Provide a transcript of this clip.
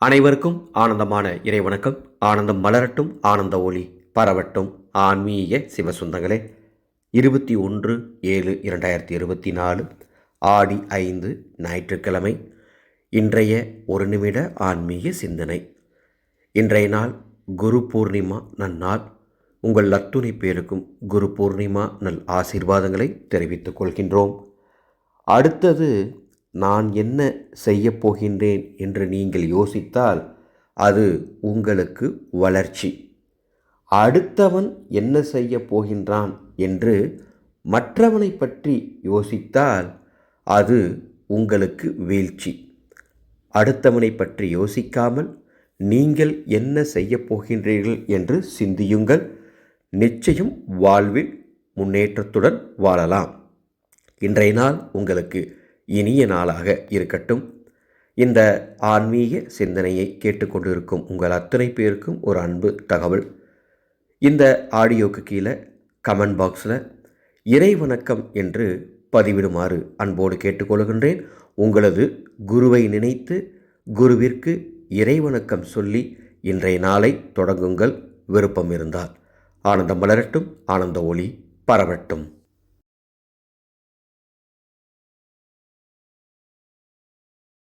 அனைவருக்கும் ஆனந்தமான இறைவணக்கம் ஆனந்தம் மலரட்டும் ஆனந்த ஒளி பரவட்டும். ஆன்மீக சிவசுந்தங்களே இருபத்தி ஒன்று ஏழு இரண்டாயிரத்தி இருபத்தி நாலு ஆடி ஐந்து ஞாயிற்றுக்கிழமை இன்றைய ஒரு நிமிட ஆன்மீக சிந்தனை. இன்றைய நாள் குரு பூர்ணிமா நன்னாள். உங்கள் அத்துணை பேருக்கும் குரு பூர்ணிமா நல் ஆசீர்வாதங்களை தெரிவித்துக் கொள்கின்றோம். அடுத்தது நான் என்ன செய்யப் போகின்றேன் என்று நீங்கள் யோசித்தால் அது உங்களுக்கு வளர்ச்சி. அடுத்தவன் என்ன செய்யப் போகின்றான் என்று மற்றவனை பற்றி யோசித்தால் அது உங்களுக்கு வீழ்ச்சி. அடுத்தவனை பற்றி யோசிக்காமல் நீங்கள் என்ன செய்யப் போகின்றீர்கள் என்று சிந்தியுங்கள். நிச்சயம் வாழ்வில் முன்னேற்றத்துடன் வாழலாம். இன்றைய நாள் உங்களுக்கு இனிய நாளாக இருக்கட்டும். இந்த ஆன்மீக சிந்தனையை கேட்டுக்கொண்டிருக்கும் உங்கள் அத்தனை பேருக்கும் ஒரு அன்பு தகவல். இந்த ஆடியோக்கு கீழே கமெண்ட் பாக்ஸில் இறை வணக்கம் என்று பதிவிடுமாறு அன்போடு கேட்டுக்கொள்கின்றேன் உங்களது குருவை நினைத்து குருவிற்கு இறை வணக்கம் சொல்லி இன்றைய நாளை தொடங்குங்கள். விருப்பம் இருந்தால் ஆனந்தம் மலரட்டும் ஆனந்த ஒளி பரவட்டும்.